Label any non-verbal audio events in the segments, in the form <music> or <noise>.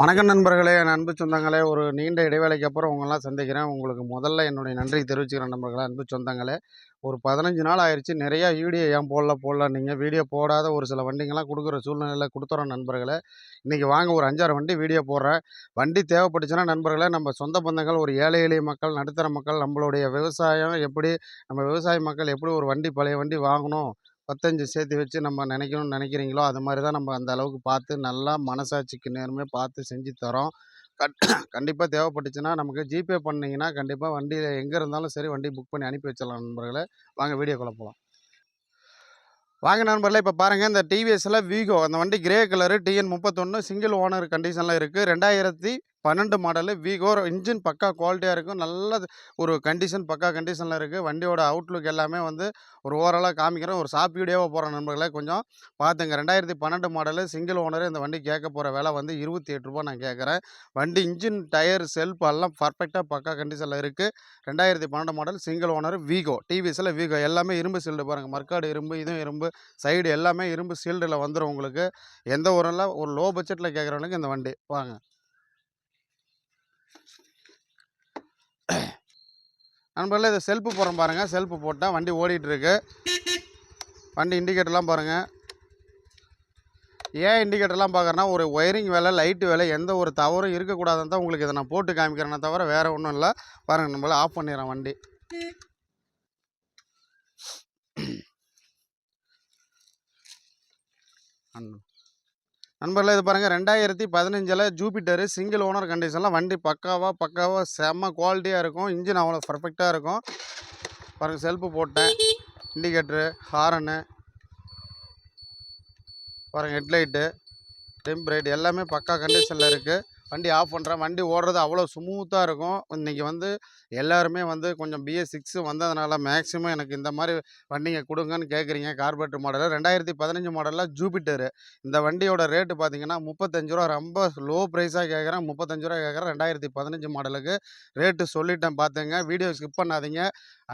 வணக்கம் நண்பர்களே அன்பு சொந்தங்களே ஒரு நீண்ட இடைவேளைக்கு அப்புறம் உங்களாம் சந்திக்கிறேன். உங்களுக்கு முதல்ல என்னுடைய நன்றி தெரிவிச்சுக்கிறேன் நண்பர்களே அன்பு சொந்தங்களே. ஒரு பதினஞ்சு நாள் ஆயிடுச்சு நிறையா வீடியோ ஏன் போடல போடல நீங்கள் வீடியோ போடாத ஒரு சில வண்டிங்கெல்லாம் கொடுக்குற சூழ்நிலையில் கொடுத்துறோம் நண்பர்களே. இன்றைக்கி வாங்க ஒரு அஞ்சாறு வண்டி வீடியோ போடுறேன். வண்டி தேவைப்பட்டுச்சுன்னா நண்பர்களே நம்ம சொந்த பந்தங்கள் ஒரு ஏழை எளிய மக்கள் நடுத்தர மக்கள் நம்மளுடைய விவசாயம் எப்படி நம்ம விவசாய மக்கள் எப்படி ஒரு வண்டி பழைய வண்டி வாங்கணும் பத்தஞ்சு சேர்த்து வச்சு நம்ம நினைக்கணும்னு நினைக்கிறீங்களோ அது மாதிரி தான் நம்ம அந்த அளவுக்கு பார்த்து நல்லா மனசாட்சிக்கு நேர்மையாக பார்த்து செஞ்சு தரோம். கட் கண்டிப்பாக தேவைப்பட்டுச்சுன்னா நமக்கு ஜிபே பண்ணிங்கன்னா கண்டிப்பாக வண்டியில் எங்கே இருந்தாலும் சரி வண்டி புக் பண்ணி அனுப்பி வச்சிடலாம் நண்பர்களே. வாங்க வீடியோ குழப்பலாம் வாங்க நண்பர்களே இப்போ பாருங்கள் இந்த டிவிஎஸில் வீகோ அந்த வண்டி கிரே கலரு டிஎன் முப்பத்தொன்று சிங்கிள் ஓனர் கண்டிஷனில் இருக்குது ரெண்டாயிரத்தி பன்னெண்டு மாடலு. வீகோ இன்ஜின் பக்கா குவாலிட்டியாக இருக்கும். நல்ல ஒரு கண்டிஷன் பக்கா கண்டிஷனில் இருக்குது வண்டியோட அவுட்லுக் எல்லாமே வந்து ஒரு ஓவராலாக காமிக்கிறேன் ஒரு ஷாப் வீடியோவாக போகிற நண்பர்களே கொஞ்சம் பார்த்துங்க. ரெண்டாயிரத்தி பன்னெண்டு மாடலு சிங்கிள் ஓனர் இந்த வண்டி கேட்க போகிற விலை வந்து இருபத்தி எட்டு ரூபா நான் கேட்குறேன். வண்டி இன்ஜின் டயர் செல்ஃப் எல்லாம் பர்ஃபெக்டாக பக்கா கண்டிஷனில் இருக்குது ரெண்டாயிரத்தி பன்னெண்டு மாடல் சிங்கிள் ஓனர் வீகோ டிவிஎஸில் வீகோ எல்லாமே இரும்பு சீல்டு பாருங்கள் மர்க்காடு இரும்பு இதுவும் இரும்பு சைடு எல்லாமே இரும்பு சீல்டில் வந்துடும் உங்களுக்கு. எந்த ஊரில் ஒரு லோ பட்ஜெட்டில் கேட்குறவங்களுக்கு இந்த வண்டி. வாங்க. நண்பர்களே இது செல்ஃபு போகிறோம் பாருங்கள் செல்ஃபு போட்டால் வண்டி ஓடிட்டுருக்கு. வண்டி இண்டிகேட்டர்லாம் பாருங்கள் ஏன் இண்டிகேட்டர்லாம் பார்க்குறேன்னா ஒரு ஒயரிங் வேலை லைட்டு வேலை எந்த ஒரு தவறும் இருக்கக்கூடாதுன்னு தான் உங்களுக்கு இதை நான் போட்டு காமிக்கிறேனே தவிர வேறு ஒன்றும் இல்லை. பாருங்கள் நம்மள ஆஃப் பண்ணிடுறேன் வண்டி. அண்ணா. நண்பர்களே இது பாருங்கள் ரெண்டாயிரத்தி பதினஞ்சில் ஜூபிட்டரு சிங்கிள் ஓனர் கண்டிஷனில். வண்டி பக்காவாக பக்காவாக செம்ம குவாலிட்டியாக இருக்கும். இன்ஜின் அவ்வளோ பர்ஃபெக்டாக இருக்கும். பாருங்கள் செல்ஃபு போட்டேன். Indicator horn. பாருங்கள் ஹெட்லைட்டு டெம்பரேட் எல்லாமே பக்கா கண்டிஷனில் இருக்குது வண்டி ஆஃப் பண்ணுறேன் வண்டி ஓடுறது அவ்வளோ ஸ்மூத்தாக இருக்கும். இன்றைக்கி வந்து எல்லாருமே வந்து கொஞ்சம் பிஎஸ் சிக்ஸு வந்ததுனால மேக்ஸிமம் எனக்கு இந்த மாதிரி வண்டிங்க கொடுங்கன்னு கேட்குறீங்க கார்பரேட்டர் மாடலில் ரெண்டாயிரத்தி பதினஞ்சு மாடலில் ஜூபிட்டரு இந்த வண்டியோட ரேட்டு பார்த்தீங்கன்னா முப்பத்தஞ்சு ரூபா. ரொம்ப லோ ப்ரைஸாக கேட்குறேன் முப்பத்தஞ்சு ரூபா கேட்குறேன் ரெண்டாயிரத்தி பதினஞ்சு மாடலுக்கு ரேட்டு சொல்லிட்டேன் பார்த்துங்க வீடியோ ஸ்கிப் பண்ணாதீங்க.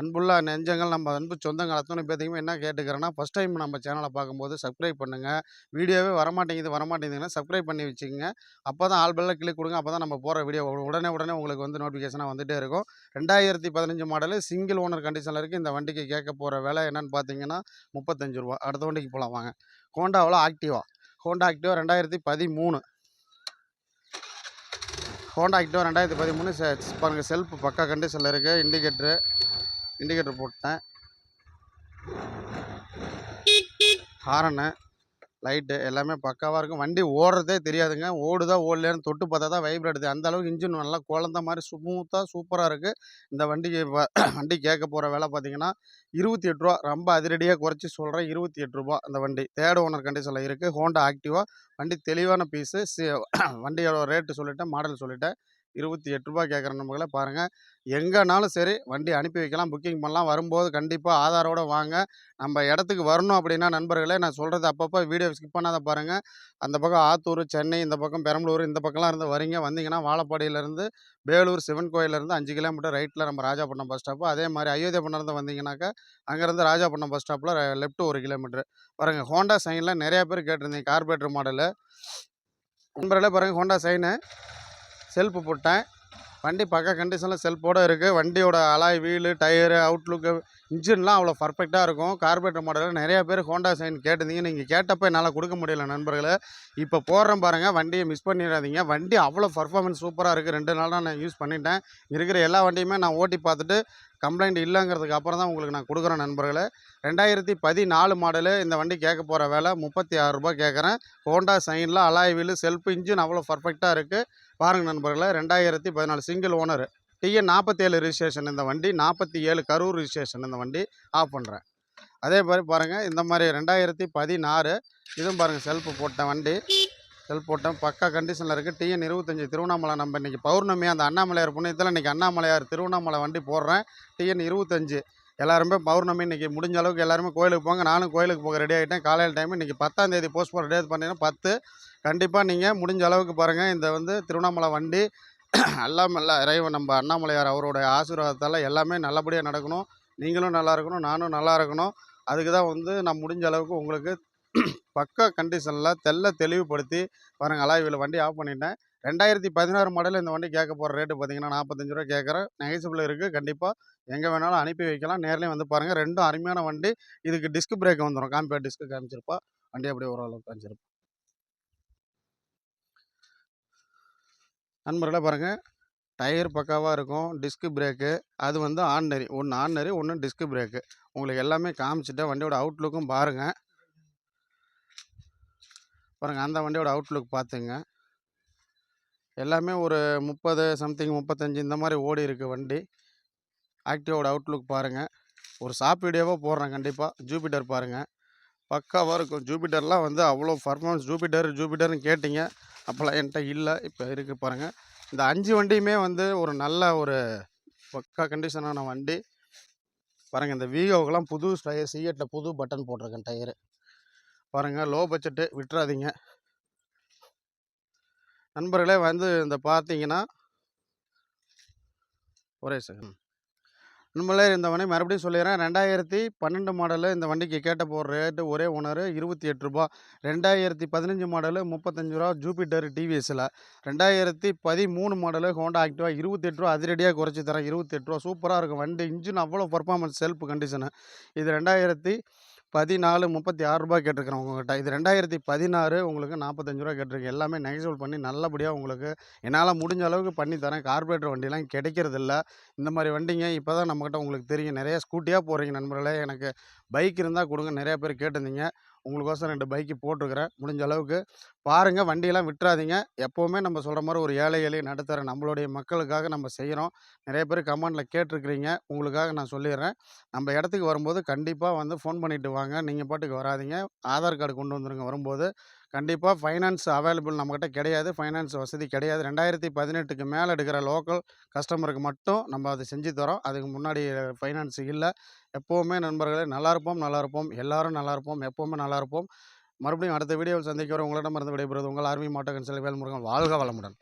அன்புள்ள நெஞ்சங்கள் நம்ம அன்பு சொந்தங்கள் அத்தனை பேர்த்தையுமே என்ன கேட்டுக்கிறேன்னா ஃபஸ்ட் டைம் நம்ம சேனலை பார்க்கும்போது சப்ஸ்கிரைப் பண்ணுங்கள் வீடியோவே வரமாட்டேங்குது வரமாட்டேங்குதுன்னா சப்ஸ்கிரைப் பண்ணி வச்சுக்கோங்க. அப்போ தான் ஆல் பெல்ல கிளிக் கொடுங்க. அப்போ தான் நம்ம போகிற வீடியோ உடனே உடனே உங்களுக்கு வந்து நோட்டிஃபிகேஷனாக வந்துகிட்டே இருக்கும். ரெண்டாயிரத்தி பதினஞ்சு மாடலு சிங்கிள் ஓனர் கண்டிஷனில் இருக்குது இந்த வண்டிக்கு கேட்க போகிற விலை என்னென்னு பார்த்தீங்கன்னா முப்பத்தஞ்சு ரூபா. அடுத்த வண்டிக்கு போகலாம் வாங்க. ஹோண்டாவில் ஆக்டிவா ஹோண்டா ஆக்டிவா ரெண்டாயிரத்தி பதிமூணு. ஹோண்டா ஆக்டிவா ரெண்டாயிரத்தி பதிமூணு. பாருங்கள் செல்ஃப் பக்கா கண்டிஷனில் இருக்குது இண்டிகேட்ரு இண்டிகேட்டர் போட்டேன். ஹாரனு லைட்டு எல்லாமே பக்காவாக இருக்கும். வண்டி ஓடுறதே தெரியாதுங்க. ஓடுதா ஓடலையான்னு தொட்டு பார்த்தா தான் வைப்ரேட் அந்த அளவுக்கு இன்ஜின் நல்லா குழந்த மாதிரி ஸ்மூத்தாக சூப்பராக இருக்குது இந்த வண்டிக்கு <clears throat> வண்டி கேட்க போகிற வேலை பார்த்தீங்கன்னா இருபத்தி எட்டு ரூபா. ரொம்ப அதிரடியாக குறைச்சி சொல்கிறேன் இருபத்தி எட்டு ரூபா அந்த வண்டி. தேர்ட் ஓனர் கண்டிஷனில் இருக்குது ஹோண்டா ஆக்டிவா வண்டி தெளிவான பீஸு சி <clears throat> வண்டியோட ரேட்டு சொல்லிட்டேன் மாடல் சொல்லிட்டேன். இருபத்தி எட்டு ரூபா கேட்குற நம்மளே பாருங்கள் எங்கேனாலும் சரி வண்டி அனுப்பி வைக்கலாம் புக்கிங் பண்ணலாம். வரும்போது கண்டிப்பாக ஆதாரோட வாங்க. நம்ம இடத்துக்கு வரணும் அப்படின்னா நண்பர்களே நான் சொல்கிறது அப்பப்போ வீடியோ ஸ்கிப் பண்ணாத பாருங்கள் அந்த பக்கம் ஆத்தூர் சென்னை இந்த பக்கம் பெரம்பலூர் இந்த பக்கம்லாம் இருந்து வரீங்க வந்தீங்கன்னா வாழப்பாடியிலேருந்து வேலூர் சிவன் கோயிலேருந்து அஞ்சு கிலோமீட்டர் ரைட்டில் நம்ம ராஜாப்பட்டினம் பஸ் ஸ்டாப்பு அதே மாதிரி அயோத்தியாபட்டினம் வந்தீங்கன்னாக்கா அங்கேருந்து ராஜாப்பட்டினம் பஸ் ஸ்டாப்பில் லெஃப்ட் ஒரு கிலோமீட்டர். பாருங்கள் ஹோண்டா சைனில் நிறையா பேர் கேட்டிருந்தீங்க கார்பரேட்டர் மாடலு நண்பர்களே பாருங்கள் ஹோண்டா சைனு செல்ஃபு போட்டேன். வண்டி பக்கா கண்டிஷனில் செல்ஃபோடு இருக்குது வண்டியோட அலாய் வீலு டயரு அவுட்லுக்கு இன்ஜின்லாம் அவ்வளோ பர்ஃபெக்டாக இருக்கும். கார்பரேட்டர் மாடலில் நிறைய பேர் ஹோண்டா சைன் கேட்டிருந்தீங்க. நீங்கள் கேட்டப்போ என்னால் கொடுக்க முடியல நண்பர்களே. இப்போ போடுறேன் பாருங்கள் வண்டியை மிஸ் பண்ணிடாதீங்க. வண்டி அவ்வளோ பர்ஃபார்மன்ஸ் சூப்பராக இருக்குது ரெண்டு நாளாக நான் யூஸ் பண்ணிட்டேன். இருக்கிற எல்லா வண்டியுமே நான் ஓட்டி பார்த்துட்டு கம்ப்ளைண்ட் இல்லைங்கிறதுக்கு அப்புறம் தான் உங்களுக்கு நான் கொடுக்குறேன் நண்பர்களே. ரெண்டாயிரத்தி பதினாலு மாடலு இந்த வண்டி கேட்க போகிற வேலை முப்பத்தி ஆறு கேட்குறேன். ஹோண்டா சைனில் அலாய் வீலு செல்ஃப் இன்ஜின் அவ்வளோ பர்ஃபெக்டாக இருக்குது பாருங்கள் நண்பர்களே ரெண்டாயிரத்தி பதினாலு சிங்கிள் ஓனர் டிஎன் நாற்பத்தேழு ரிஜிஸ்ட்ரேஷன் இந்த வண்டி நாற்பத்தி ஏழு கரூர் ரிஜிஸ்ட்ரேஷன் இந்த வண்டி ஆஃப் பண்ணுறேன் அதே மாதிரி பாருங்கள் இந்த மாதிரி ரெண்டாயிரத்தி பதினாறு இதுவும் பாருங்கள் செல்ஃபு போட்ட வண்டி. செல்ஃப் போட்டேன் பக்கா கண்டிஷனில் இருக்குது டிஎன் இருபத்தஞ்சி திருவண்ணாமலை நம்ம இன்றைக்கி பௌர்ணமி அந்த அண்ணாமலையார் புண்ணியத்தில் இன்றைக்கி அண்ணாமலையார் திருவண்ணாமலை வண்டி போடுறேன். டிஎன் இருபத்தஞ்சி. எல்லாருமே பௌர்ணமி இன்றைக்கி முடிஞ்ச அளவுக்கு எல்லாருமே கோயிலுக்கு போங்க. நானும் கோயிலுக்கு போக ரெடி ஆகிட்டேன். காலையில் டைம் இன்றைக்கி பத்தாம் தேதி போஸ்ட் போட டேட் பண்ணிங்கன்னா பத்து. கண்டிப்பாக நீங்கள் முடிஞ்ச அளவுக்கு பாருங்கள் இந்த வந்து திருவண்ணாமலை வண்டி எல்லாம் நல்ல இறைவன் நம்ம அண்ணாமலையார் அவருடைய ஆசீர்வாதத்தால் எல்லாமே நல்லபடியாக நடக்கணும். நீங்களும் நல்லா இருக்கணும் நானும் நல்லா இருக்கணும். அதுக்கு தான் வந்து நான் முடிஞ்ச அளவுக்கு உங்களுக்கு பக்கா கண்டிஷனில் தெல்ல தெளிவுபடுத்தி பாருங்கள் அலாய்வில் வண்டி ஆஃப் பண்ணிட்டேன். ரெண்டாயிரத்தி பதினாறு மாடல் இந்த வண்டி கேட்க போகிற ரேட்டு பார்த்தீங்கன்னா நாற்பத்தஞ்சு ரூபா கேட்குறேன். நெகசிபிள் இருக்குது கண்டிப்பாக எங்கே வேணாலும் அனுப்பி வைக்கலாம். நேர்லேயும் வந்து பாருங்கள் ரெண்டும் அருமையான வண்டி. இதுக்கு டிஸ்க் பிரேக் வந்துடும் காம்பேர் டிஸ்க்கு காமிச்சிருப்பா. வண்டி அப்படியே ஓரளவுக்கு காமிச்சிருப்பா. நண்பர்களே பாருங்கள் டயர் பக்காவாக இருக்கும். டிஸ்க்கு பிரேக்கு அது வந்து ஆர்டினரி. ஒன்று ஆர்டினரி ஒன்று டிஸ்க்கு பிரேக்கு உங்களுக்கு எல்லாமே காமிச்சிட்டேன் வண்டியோட அவுட்லுக்கும் பாருங்கள் பாருங்கள் அந்த வண்டியோட அவுட்லுக் பார்த்துங்க எல்லாமே ஒரு முப்பது சம்திங் முப்பத்தஞ்சு இந்த மாதிரி ஓடி இருக்குது வண்டி. ஆக்டிவோட அவுட்லுக் பாருங்கள் ஒரு சாப் வீடியோவாக போடுறேன் கண்டிப்பாக ஜூபிட்டர் பாருங்கள் பக்காவாக இருக்கும். ஜூபிட்டர்லாம் வந்து அவ்வளோ பர்ஃபார்மன்ஸ். ஜூபிட்டர் ஜூபிட்டர்னு கேட்டிங்க. அப்போல்லாம் என்கிட்ட இல்லை. இப்போ இருக்குது பாருங்கள் இந்த அஞ்சு வண்டியுமே வந்து ஒரு நல்ல ஒரு பக்கா கண்டிஷனான வண்டி. பாருங்கள் இந்த வீகோக்கெல்லாம் புது டயர் சிஎட்டில் புது பட்டன் போட்டிருக்கேன் டயரு. பாருங்கள் லோ பட்ஜெட்டு விட்டுறாதீங்க. நண்பர்களே வந்து இந்த பார்த்தீங்கன்னா ஒரே செகண்ட் நம்மளே இந்த வண்டி மறுபடியும் சொல்லிடுறேன். ரெண்டாயிரத்தி பன்னெண்டு மாடலு இந்த வண்டிக்கு கேட்ட போகிற ரேட்டு ஒரே ஓனர் இருபத்தி எட்டு ரூபா. ரெண்டாயிரத்தி பதினஞ்சு மாடலு முப்பத்தஞ்சு ரூபா ஜூபிட்டர் டிவிஎஸில் ரெண்டாயிரத்தி பதிமூணு மாடலு ஹோண்டா ஆக்டிவா இருபத்தெட்டு ரூபா அதிரடியாக குறைச்சி தரேன் இருபத்தெட்டு ரூபா சூப்பராக இருக்கும். வண்டி இன்ஜின் அவ்வளோ பர்ஃபார்மன்ஸ் செல்ஃப் கண்டிஷனு இது ரெண்டாயிரத்தி பதினாலு முப்பத்தி ஆறு ரூபாய் கேட்டிருக்கிறேன் உங்கள்கிட்ட இது ரெண்டாயிரத்தி பதினாறு உங்களுக்கு நாற்பத்தஞ்சு ரூபா கேட்டிருக்கேன். எல்லாமே நெகசோல் பண்ணி நல்லபடியாக உங்களுக்கு என்னால் முடிஞ்ச அளவுக்கு பண்ணி தரேன். கார்பரேட்டர் வண்டிலாம் கிடைக்கிறதில்ல. இந்த மாதிரி வண்டிங்க இப்போ தான் நம்மக்கிட்ட உங்களுக்கு தெரியும். நிறைய ஸ்கூட்டியாக போகிறீங்க நண்பர்களே. எனக்கு பைக் இருந்தால் கொடுங்க. நிறையா பேர் கேட்டிருந்தீங்க. உங்களுக்கோசரம் ரெண்டு பைக்கு போட்டிருக்கிறேன். முடிஞ்ச அளவுக்கு பாருங்கள் வண்டியெல்லாம் விட்டுறாதீங்க. எப்போவுமே நம்ம சொல்கிற மாதிரி ஒரு ஏழை எளிய நடத்துகிற நம்மளுடைய மக்களுக்காக நம்ம செய்கிறோம் நிறைய பேர் கமெண்டில் கேட்டிருக்கிறீங்க. உங்களுக்காக நான் சொல்லிடுறேன். நம்ம இடத்துக்கு வரும்போது கண்டிப்பாக வந்து ஃபோன் பண்ணிவிட்டு வாங்க. நீங்கள் பாட்டுக்கு வராதீங்க. ஆதார் கார்டு கொண்டு வந்துருங்க வரும்போது. கண்டிப்பாக ஃபைனான்ஸ் அவைலபிள் நம்மக்கிட்ட கிடையாது. ஃபைனான்ஸ் வசதி கிடையாது. ரெண்டாயிரத்தி பதினெட்டுக்கு மேலே எடுக்கிற லோக்கல் கஸ்டமருக்கு மட்டும் நம்ம அதை செஞ்சு தரோம் அதுக்கு முன்னாடி ஃபைனான்ஸ் இல்லை. எப்போவுமே நண்பர்களே நல்லா இருப்போம் நல்லா இருப்போம். எல்லாரும் நல்லா இருப்போம். எப்போவுமே நல்லா இருப்போம். மறுபடியும் அடுத்த வீடியோவில் சந்திக்கிறோம் உங்களிடமிருந்து விடைபெறுவது உங்கள் ஆர்மி மாட்டகன் செல்வேல் முருகன் வாழ்க வளமுடன்.